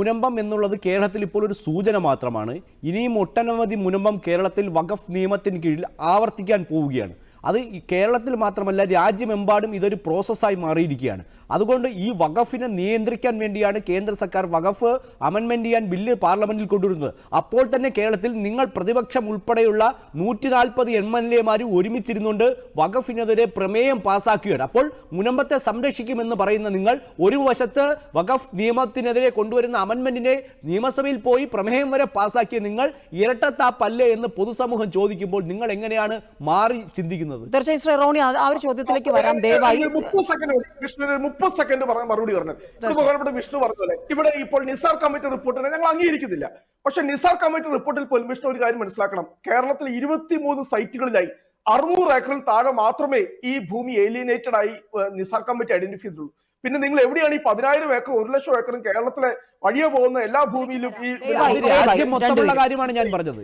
മുനമ്പം എന്നുള്ളത് കേരളത്തിൽ ഇപ്പോൾ ഒരു സൂചന മാത്രമാണ്. ഇനിയും ഒട്ടനവധി മുനമ്പം കേരളത്തിൽ വഖഫ് നിയമത്തിന് കീഴിൽ ആവർത്തിക്കാൻ പോവുകയാണ്. അത് കേരളത്തിൽ മാത്രമല്ല രാജ്യമെമ്പാടും ഇതൊരു പ്രോസസ്സായി മാറിയിരിക്കുകയാണ്. അതുകൊണ്ട് ഈ വഖഫിനെ നിയന്ത്രിക്കാൻ വേണ്ടിയാണ് കേന്ദ്ര സർക്കാർ വഖഫ് അമെൻമെന്റ് ചെയ്യാൻ ബില്ല് പാർലമെന്റിൽ കൊണ്ടുവരുന്നത്. അപ്പോൾ തന്നെ കേരളത്തിൽ നിങ്ങൾ പ്രതിപക്ഷം ഉൾപ്പെടെയുള്ള നൂറ്റി നാൽപ്പത് എം എൽ എമാർ ഒരുമിച്ചിരുന്നുകൊണ്ട് വഖഫിനെതിരെ പ്രമേയം പാസാക്കുകയാണ്. അപ്പോൾ മുനമ്പത്തെ സംരക്ഷിക്കുമെന്ന് പറയുന്ന നിങ്ങൾ ഒരു വശത്ത് വഖഫ് നിയമത്തിനെതിരെ കൊണ്ടുവരുന്ന അമെൻമെന്റിനെ നിയമസഭയിൽ പോയി പ്രമേയം വരെ പാസാക്കിയ നിങ്ങൾ ഇരട്ടത്താപ്പല്ലേ എന്ന് പൊതുസമൂഹം ചോദിക്കുമ്പോൾ നിങ്ങൾ എങ്ങനെയാണ് മാറി ചിന്തിക്കുന്നത്? തീർച്ചയായും ശ്രീ റോണി ആ- ഒരു ചോദ്യത്തിലേക്ക് വരാം. ദയവായി മുപ്പത് സെക്കൻഡ് വിഷ്ണു മുപ്പത് സെക്കൻഡ് പറയാൻ മറുപടി പറഞ്ഞത് ബഹുമാനപ്പെട്ട വിഷ്ണു പറഞ്ഞത് ഇവിടെ ഇപ്പോൾ നിസാർ കമ്മിറ്റി റിപ്പോർട്ടിനെ ഞങ്ങൾ അംഗീകരിക്കുന്നില്ല. പക്ഷെ നിസാർ കമ്മിറ്റി റിപ്പോർട്ടിൽ പോലും വിഷ്ണു ഒരു കാര്യം മനസ്സിലാക്കണം. കേരളത്തിൽ ഇരുപത്തിമൂന്ന് സൈറ്റുകളിലായി അറുന്നൂറ് ഏക്കറിൽ താഴെ മാത്രമേ ഈ ഭൂമി ഏലിയനേറ്റഡ് ആയി നിസാർ കമ്മിറ്റി ഐഡന്റിഫൈ ചെയ്തിട്ടുള്ളൂ. പിന്നെ നിങ്ങൾ എവിടെയാണ് ഈ പതിനായിരം ഏക്കർ ഒരു ലക്ഷം ഏക്കറും കേരളത്തിലെ വഴിയെ പോകുന്ന എല്ലാ ഭൂമിയിലും ഈ രാജ്യം മൊത്തമുള്ള കാര്യമാണ് ഞാൻ പറഞ്ഞത്.